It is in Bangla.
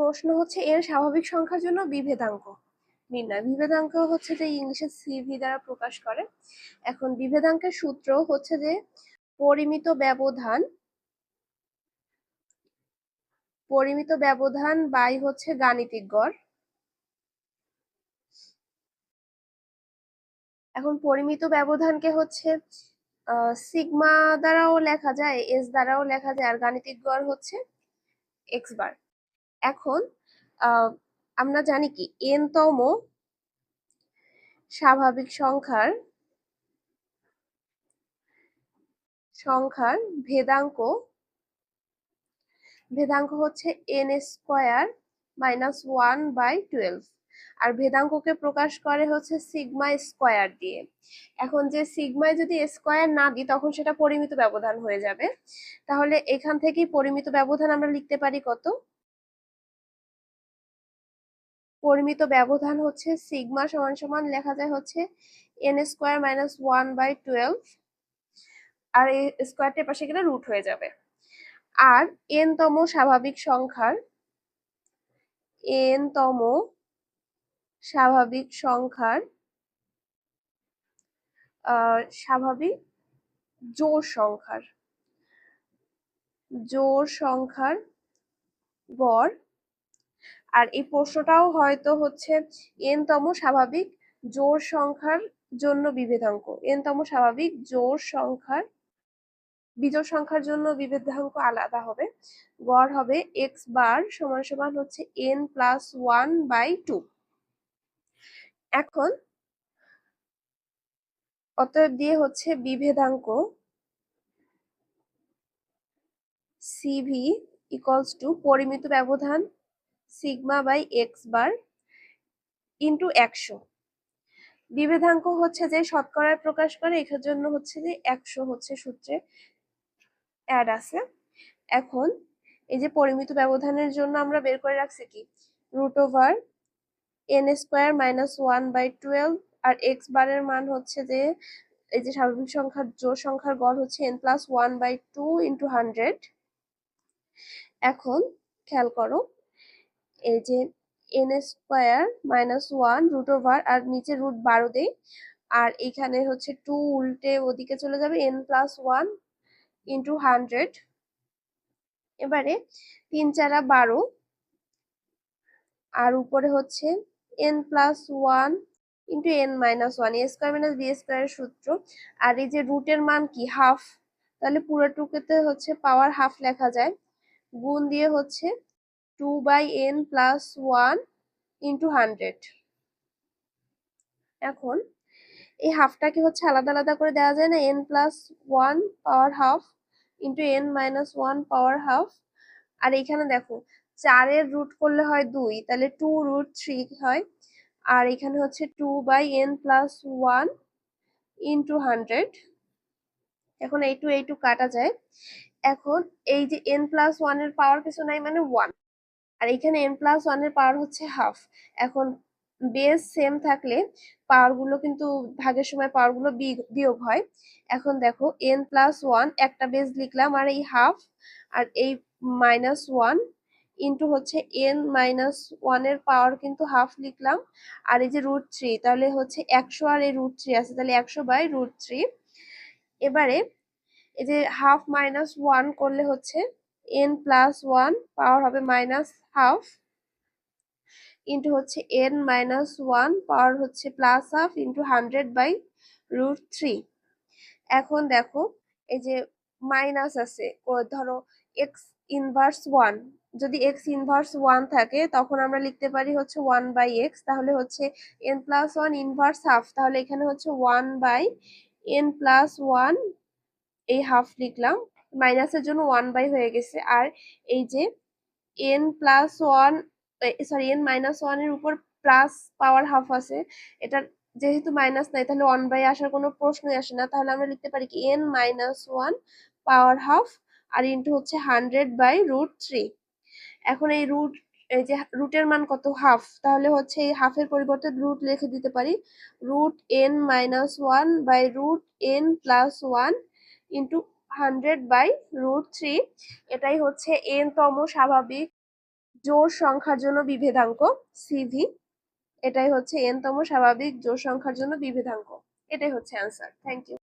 প্রশ্ন হচ্ছে এর স্বাভাবিক সংখ্যার জন্য বিভেদাঙ্ক। নির্ণয়। বিভেদাঙ্ক হচ্ছে যে ইংলিশে সিভি দ্বারা প্রকাশ করে। এখন বিভেদাঙ্কের সূত্র হচ্ছে যে পরিমিত ব্যবধান পরিমিত ব্যবধান বাই হচ্ছে গাণিতিক গড়। এখন পরিমিত ব্যবধানকে হচ্ছে সিগমা দ্বারাও লেখা যায় এস দ্বারাও লেখা যায়, আর গাণিতিক গড় হচ্ছে এক্স বার এখন আমরা জানি কি এন তম স্বাভাবিক সংখ্যার সংখ্যার ভেদাঙ্ক ভেদাঙ্ক হচ্ছে n square minus one by twelve আর ভেদাঙ্ককে প্রকাশ করে হচ্ছে সিগমা স্কোয়ার দিয়ে। এখন যে সিগমায় যদি স্কোয়ার না দিই, তখন সেটা পরিমিত ব্যবধান হয়ে যাবে। তাহলে এখান থেকেই পরিমিত ব্যবধান আমরা লিখতে পারি কত? পরিমিত ব্যবধান হচ্ছে সিগমা সমান সমান, লেখা যায় হচ্ছে n square minus one by twelve আর এই স্কোয়ারটির পাশে গেলে রুট হয়ে যাবে। আর এন তম স্বাভাবিক সংখ্যার এন তম স্বাভাবিক সংখ্যার স্বাভাবিক জোর সংখ্যার জোর সংখ্যার গড় আর এই প্রশ্নটাও হয়তো হচ্ছে এন তম স্বাভাবিক জোর সংখ্যার জন্য বিভেদাঙ্ক। এন তম স্বাভাবিক জোর সংখ্যার, বিজোড় সংখ্যার জন্য বিভেদাঙ্ক আলাদা হবে। গড় হবে এক্স বার সমান সমান হচ্ছে n plus one by two এখন অতএব দিয়ে হচ্ছে বিভেদাঙ্ক সিভি ইকলস টু পরিমিত ব্যবধান sigma by x bar into একশো। বিভেদাঙ্ক হচ্ছে যে শতকরায় প্রকাশ করে এখার জন্য হচ্ছে যে একশো হচ্ছে সূত্রে অ্যাড আছে। এখন এই যে পরিমিত ব্যবধানের জন্য আমরা বের করে রাখছি কি? Root over n square minus one by twelve R x বারের মান হচ্ছে যে এই যে স্বাভাবিক সংখ্যার জোর সংখ্যার গড় হচ্ছে n plus one by two into hundred এখন খেয়াল করো এই যে n square minus one root over আর নিচে রুট বারো দেই। আর এখানে হচ্ছে টু উল্টে ওদিকে চলে যাবে n plus one into hundred এবারে তিন চারা বারো। আর উপরে হচ্ছে n plus one into n minus one a square minus b স্কোয়ারের সূত্র। আর এই যে রুটের মান কি? হাফ তাহলে পুরোটুকুতে হচ্ছে পাওয়ার হাফ লেখা যায়। গুণ দিয়ে হচ্ছে two by n plus one into hundred এখন এই হাফটাকে হচ্ছে আলাদা আলাদা করে দেওয়া যায় না n plus one power half into n minus one power half আর এখানে দেখো, চারের রুট করলে হয় দুই, তাহলে টু রুট থ্রি হয়। আর এখানে হচ্ছে two by n plus one into hundred এখন এই টু এই টু কাটা যায়। এখন এই যে এন প্লাস ওয়ানের পাওয়ার কিছু নাই মানে ওয়ান আর এখানে এন প্লাস ওয়ানের পাওয়ার হচ্ছে হাফ এখন বেস সেম থাকলে পাওয়ারগুলো কিন্তু ভাগের সময় পাওয়ারগুলো বিয়োগ হয়। এখন দেখো এন প্লাস ওয়ান একটা বেস লিখলাম আর এই হাফ আর এই মাইনাস ওয়ান ইন্টু হচ্ছে এন মাইনাস ওয়ানের পাওয়ার কিন্তু হাফ লিখলাম। আর এই যে রুট থ্রি তাহলে হচ্ছে একশো আর এই রুট থ্রি আছে, তাহলে একশো বাই রুট থ্রি এবারে এই যে হাফ মাইনাস ওয়ান করলে হচ্ছে এন প্লাস ওয়ান পাওয়ার হবে মাইনাস হাফ ইন্টু হচ্ছে এন মাইনাস ওয়ান পাওয়ার হচ্ছে plus half into hundred by root three এখন দেখো, এই যে মাইনাস আছে ধরো এক্স ইনভার্স ওয়ান যদি এক্স ইনভার্স ওয়ান থাকে, তখন আমরা লিখতে পারি হচ্ছে ওয়ান বাই এক্স তাহলে হচ্ছে n plus one inverse half তাহলে এখানে হচ্ছে one by n plus one এই হাফ লিখলাম। মাইনাসের জন্য ওয়ান বাই হয়ে গেছে। আর এই যে n plus one sorry n minus ওয়ানের উপর প্লাস পাওয়ার হাফ আছে এটা যেহেতু মাইনাস নাই, তাহলে ওয়ান বাই আসার কোনো প্রশ্নই আসে না। তাহলে আমরা লিখতে পারি কি n minus one power half আর ইন্টু হচ্ছে হান্ড্রেড বাই রুট থ্রি এখন এই রুট এই যে রুটের মান কত? হাফ তাহলে হচ্ছে এই হাফের পরিবর্তে রুট লিখে দিতে পারি। Root n minus one by root n plus one into hundred by root three. এটাই হচ্ছে এন তম স্বাভাবিক জোড় সংখ্যার জন্য বিভেদাঙ্ক সিভি এটাই হচ্ছে এন তম স্বাভাবিক জোড় সংখ্যার জন্য বিভেদাঙ্ক। এটাই হচ্ছে অ্যান্সার থ্যাংক ইউ